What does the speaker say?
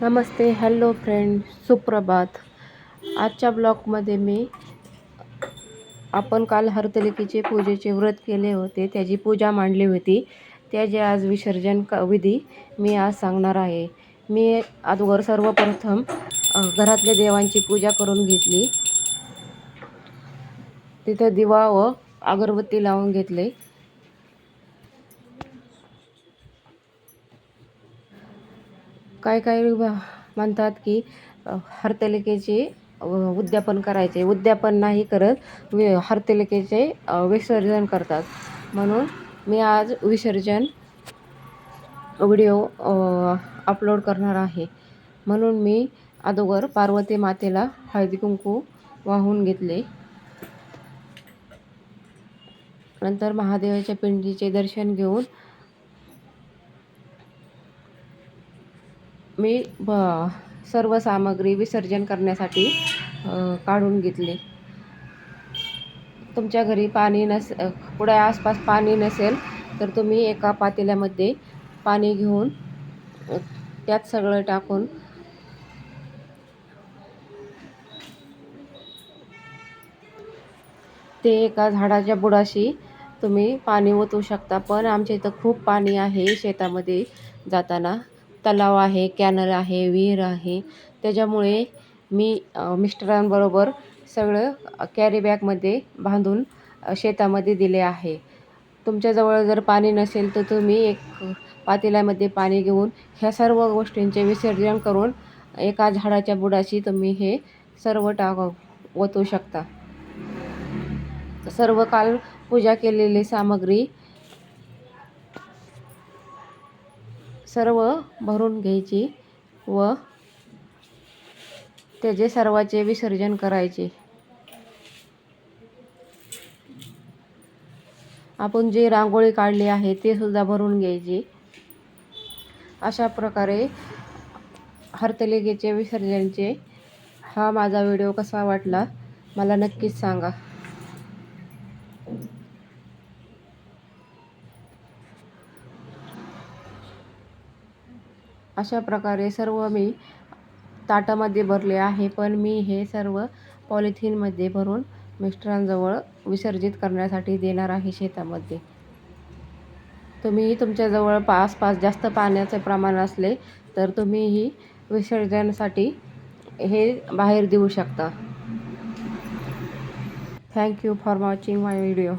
नमस्ते hello friend सुप्रभात. आजच्या ब्लॉगमध्ये मी आपण काल हरतलिकेचे पूजेचे व्रत केले होते त्याची पूजा मांडली होती. त्याचे आज विसर्जन क विधी मी आज सांगणार आहे. मी अगोदर सर्वप्रथम घरातल्या देवांची पूजा करून घेतली. तिथं दिवा व अगरबत्ती लावून घेतले. काय काय म्हणतात की अ, हरतालिकेचे उद्यापन करायचे. उद्यापन नाही करत वि हरतालिकेचे विसर्जन करतात. म्हणून मी आज विसर्जन व्हिडिओ अपलोड करणार आहे. म्हणून मी अगोदर पार्वती मातेला हळदी कुंकू वाहून घेतले. नंतर महादेवाच्या पिंडीचे दर्शन घेऊन मी ब सर्व सामग्री विसर्जन करण्यासाठी काढून घेतली. तुमच्या घरी पाणी नस पुढे आसपास पाणी नसेल तर तुम्ही एका पातेल्यामध्ये पाणी घेऊन त्यात सगळं टाकून ते एका झाडाच्या बुडाशी तुम्ही पाणी ओतू शकता. पण आमच्या इथं खूप पाणी आहे शेतामध्ये जाताना. तलाव आहे कॅनल आहे विहीर आहे. त्याच्यामुळे मी मिस्टरांबरोबर सगळं कॅरीबॅगमध्ये बांधून शेतामध्ये दिले आहे. तुमच्याजवळ जर पाणी नसेल तर तुम्ही एक पातेल्यामध्ये पाणी घेऊन ह्या सर्व गोष्टींचे विसर्जन करून एका झाडाच्या बुडाशी तुम्ही हे सर्व टाक ओतू शकता. सर्व काल पूजा केलेली सामग्री सर्व भरून घ्यायची व त्याचे सर्वाचे विसर्जन करायचे. आपण जे रांगोळी काढली आहे ते सुद्धा भरून घ्यायची. अशा प्रकारे हरतालिकेचे विसर्जनचे हा माझा व्हिडिओ कसा वाटला मला नक्कीच सांगा. अशा प्रकारे सर्व मी ताटामध्ये भरले आहे पण मी हे सर्व पॉलिथिनमध्ये भरून मिस्टरांजवळ विसर्जित करण्यासाठी देणार आहे शेतामध्ये. तुम्ही तुमच्याजवळ पा आसपास जास्त पाण्याचे प्रमाण असले तर तुम्हीही विसर्जनासाठी हे बाहेर देऊ शकता. Thank you for watching my video